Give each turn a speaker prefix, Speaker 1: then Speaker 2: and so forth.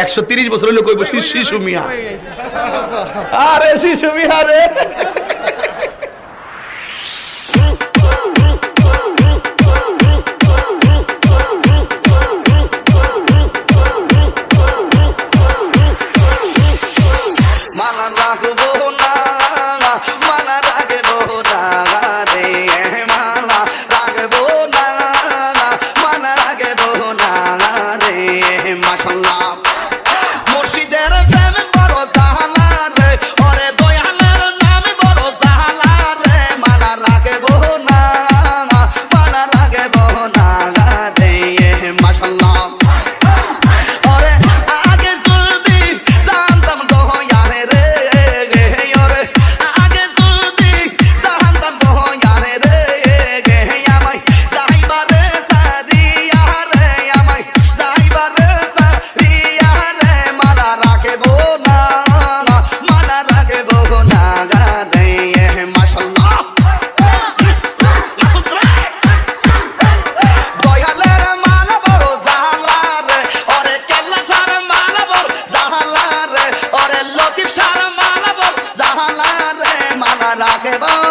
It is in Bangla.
Speaker 1: একশো তিরিশ বছর হলে কইব শিশু মিয়া। আরে শিশু মিয়া রে। que va.